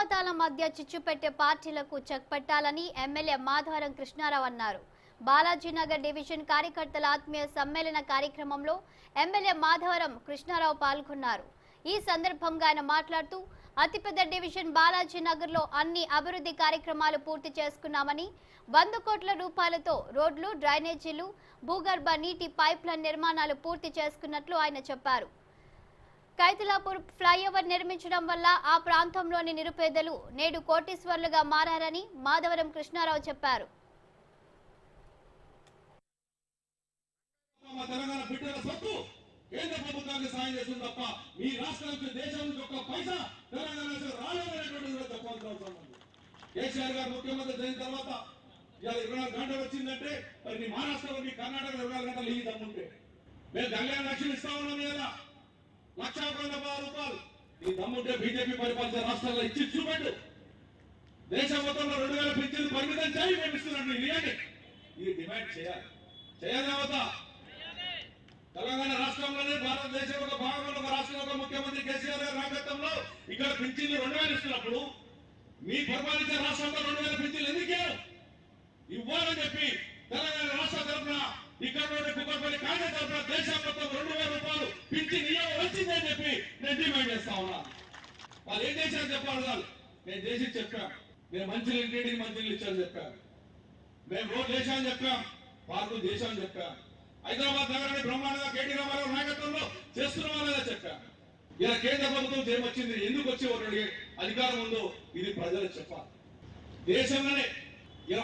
మతాల మధ్య చిచ్చు పెట్టే పార్టీలకు చెక్ పెట్టాలని ఎమ్మెల్యే మాధవరం కృష్ణారావు అన్నారు. బాలాజీనగర్ డివిజన్ కార్యకర్తల ఆత్మీయ సమ్మేళన కార్యక్రమంలో ఎమ్మెల్యే మాధవరం కృష్ణారావు పాల్గొన్నారు. ఈ సందర్భంగా ఆయన మాట్లాడుతూ అతిపెద్ద డివిజన్ బాలాజీనగర్లో అన్ని అభివృద్ధి కార్యక్రమాలు పూర్తి చేసుకున్నామని వంద కోట్ల రూపాయలతో రోడ్లు డ్రైనేజీలు భూగర్భ నీటి పైప్లైన్ నిర్మాణాలు పూర్తి చేసుకున్నట్లు ఆయన చెప్పారు. కైతలాపూర్ ఫ్లైఓవర్ నిర్మించడం వల్ల ఆ ప్రాంతంలోని నిరుపేదలు నేడు కోటీశ్వర్లుగా మారారని మాధవరం కృష్ణారావు చెప్పారు. తెలంగాణ బిడ్డల సొత్తు కేంద్ర ప్రభుత్వానికి సాయం చేస్తుంది తప్ప మీ దేశం నుంచి ఒక్క పైసా తెలంగాణ రాలేదనేటువంటిది కూడా చెప్పాల్సిన అవసరం ఉంది. కేసీఆర్ గారు ముఖ్యమంత్రి తర్వాత ఇవాళ ఇరవై నాలుగు గంటలు వచ్చిందంటే మరి మీ మహారాష్ట్రలో మీ కర్ణాటకలో ఇరవై నాలుగు గంటలు ఈ దమ్ముంటే. మేము కళ్యాణ లక్ష్యం ఇస్తా ఉన్నాం కదా లక్ష పది రూపాయలు నీ దమ్ముంటే బీజేపీ పరిపాలించే రాష్ట్రాల్లో ఇచ్చి చూపెట్టు. దేశం మొత్తంలో రెండు వేల పింఛన్లు పరిమితం చేయి మేము ఇస్తున్నట్టు ఇవ్వండి ఇది డిమాండ్ చేయాలి. చేయాలి తెలంగాణ రాష్ట్రంలోనే భారతదేశం ఒక భాగంలో ఒక రాష్ట్రంలో ముఖ్యమంత్రి కేసీఆర్ గారి నాయకత్వంలో ఇక్కడ పింఛన్లు రెండు వేలు ఇస్తున్నప్పుడు మీ పరిపాలించే రాష్ట్రంలో రెండు వేల పింఛన్లు ఎందుకు ఇవ్వరు? ఇవ్వాలని చెప్పి తెలంగాణ రాష్ట్ర తరఫున ఇక్కడ నుండి కుక్కపల్లి కాంగ్రెస్ తరఫున దేశం మొత్తం రెండు వేల రూపాయలు పింఛన్ ఇవ్వవలసిందని చెప్పి నేను డిమాండ్ చేస్తా ఉన్నా. వాళ్ళు ఏం చేశారు చెప్పాలి వాళ్ళు నేను చేసి చెప్పాం నేను మంచి నీటిని మంచి ఇచ్చాను చెప్పాను. మేము రోడ్ వేసామని చెప్పాం. పార్కులు చేశామని చెప్పాం. హైదరాబాద్ నగరాన్ని బ్రహ్మాండంగా కేటీ రామారావు నాయకత్వంలో చేస్తున్నాం చేస్తున్నామని చెప్పాం ఇలా కేంద్ర ప్రభుత్వం చేయమొచ్చింది ఎందుకు వచ్చి ఒకటి అడిగే అధికారం ఉందో ఇది ప్రజలకు చెప్పాలి. దేశంలోనే ఇలా